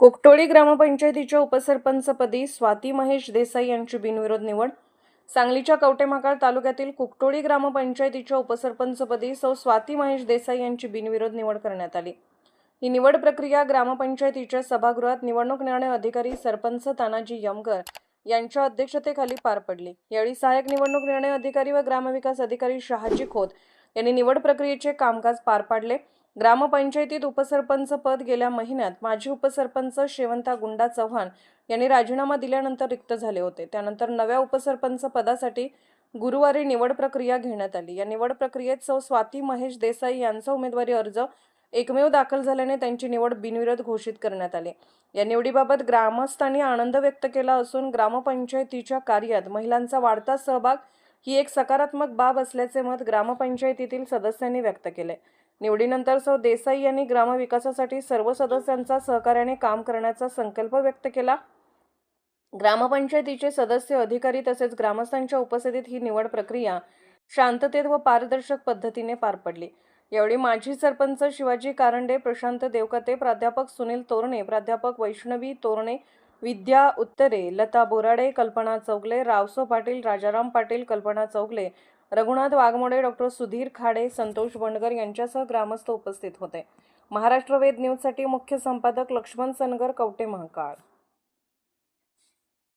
कोकटोळी ग्रामपंचायतीच्या उपसरपंचपदी स्वाती महेश देसाई यांची बिनविरोध निवड. सांगलीच्या कवटेमाकाळ तालुक्यातील कुकटोळी ग्रामपंचायतीच्या उपसरपंचपदी सौ स्वाती महेश देसाई यांची बिनविरोध निवड करण्यात आली. ही निवड प्रक्रिया ग्रामपंचायतीच्या सभागृहात निवडणूक निर्णय अधिकारी सरपंच तानाजी यमकर यांच्या अध्यक्षतेखाली पार पडली. यावेळी सहाय्यक निवडणूक निर्णय अधिकारी व ग्रामविकास अधिकारी शहाजी खोत यांनी निवड प्रक्रियेचे कामकाज पार पाडले. ग्रामपंचायतीत उपसरपंच पद गेल्या महिन्यात माजी उपसरपंच शेवंता गुंडा चव्हाण यांनी राजीनामा दिल्यानंतर रिक्त झाले होते. त्यानंतर नव्या उपसरपंच पदासाठी गुरुवारी निवड प्रक्रिया घेण्यात आली. या निवड प्रक्रियेत सौ स्वाती महेश देसाई यांचा उमेदवारी अर्ज एकमेव दाखल झाल्याने त्यांची निवड बिनविरोध घोषित करण्यात आली. या निवडीबाबत ग्रामस्थांनी आनंद व्यक्त केला असून ग्रामपंचायतीच्या कार्यात महिलांचा वाढता सहभाग ही एक सकारात्मक बाब असल्याचे मत ग्रामपंचायतीतील सदस्यांनी व्यक्त केले. निवडीनंतर सौ देसाई यांनी ग्रामविकासासाठी सर्व सदस्यांचा सहकार्याने काम करण्याचा संकल्प व्यक्त केला. ग्रामपंचायतीचे सदस्य अधिकारी तसेच ग्रामस्थांच्या उपस्थितीत ही निवड प्रक्रिया शांततेत व पारदर्शक पद्धतीने पार पडली. यावेळी माजी सरपंच शिवाजी कारंडे प्रशांत देवकते प्राध्यापक सुनील तोरणे प्राध्यापक वैष्णवी तोरणे विद्या उत्तरे लता बोराडे कल्पना चौगले रावसो पाटील राजाराम पाटील कल्पना चौगले रघुनाथ वाघमोडे डॉक्टर सुधीर खाडे संतोष बंडगर यांच्यासह ग्रामस्थ उपस्थित होते. महाराष्ट्र वेद न्यूजसाठी मुख्य संपादक लक्ष्मण सनगर कवटे महाकाळ.